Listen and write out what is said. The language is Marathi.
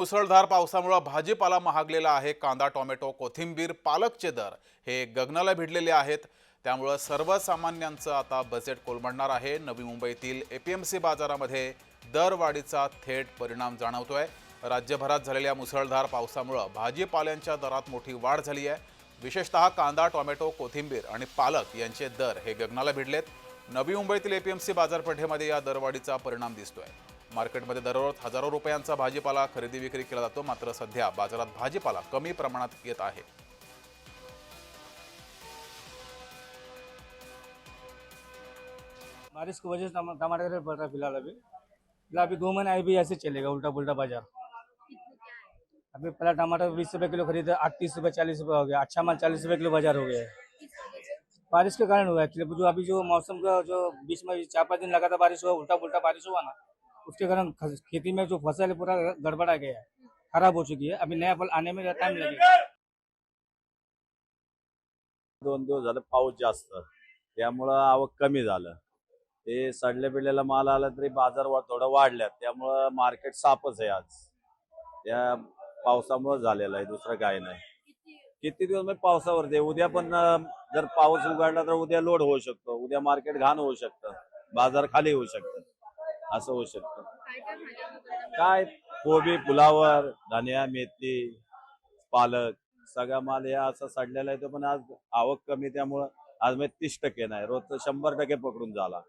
मुसळधार पावसामुळे भाजीपाला महागलेला आहे कांदा टोमॅटो कोथिंबीर पालकचे दर हे गगनाला भिडलेले आहेत. त्यामुळं सर्वसामान्यांचं आता बजेट कोलमडणार आहे. नवी मुंबईतील ए पी एम सी बाजारामध्ये दरवाढीचा थेट परिणाम जाणवतोय. राज्यभरात झालेल्या मुसळधार पावसामुळं भाजीपाल्यांच्या दरात मोठी वाढ झाली आहे. विशेषतः कांदा टोमॅटो कोथिंबीर आणि पालक यांचे दर हे गगनाला भिडलेत. नवी मुंबईतील ए पी एम सी बाजारपेठेमध्ये या दरवाढीचा परिणाम दिसतोय. मार्केटमध्ये दररोज हजारो रुपयांचा भाजीपाला खरेदी विक्री केला जातो मात्र सध्या बाजारात भाजीपाला कमी प्रमाणात येत आहे. बारिश की वजह से टमाटर का रहा है फिलहाल अभी। फिलहाल अभी दो महीने अभी ऐसे चलेगा उल्टा पुल्टा बाजार। अभी पहला टमाटर बीस रुपए किलो खरीदे आठ तीस रुपए चालीस रुपए हो गया। अच्छा माल चालीस रुपए किलो बाजार हो गया है। बारिश के कारण हुआ है जो अभी जो मौसम का जो बीच में चार पाँच दिन लगा था बारिश हुआ उल्टा पुल्टा बारिश हुआ ना उसके कारण खेती में जो फसल है पूरा गड़बड़ा गया है। खराब हो चुकी है। अभी नया फल आने में टाइम लगेगा। दोन दिवस झालं पाऊस जास्त. त्यामुळं आवक कमी झालं. ते सडल्या बिडलेला माल आला तरी बाजार थोडा वाढल्यात. त्यामुळं मार्केट सापच आहे आज. त्या पावसामुळे झालेलं आहे. दुसरं काही नाही. किती दिवस म्हणजे पावसावरती दे उद्या पण जर पाऊस उघडला तर उद्या लोड होऊ शकतो. उद्या मार्केट घाण होऊ शकतं. बाजार खाली होऊ शकतं. असं होऊ शकतं. काय? कोबी फुलावर धनिया मेथी पालक सगळा माल या असा सडलेला आहे तो पण आज आवक कमी त्यामुळं आज मी तीस टक्के नाही रोजचं शंभर टक्के पकडून झाला.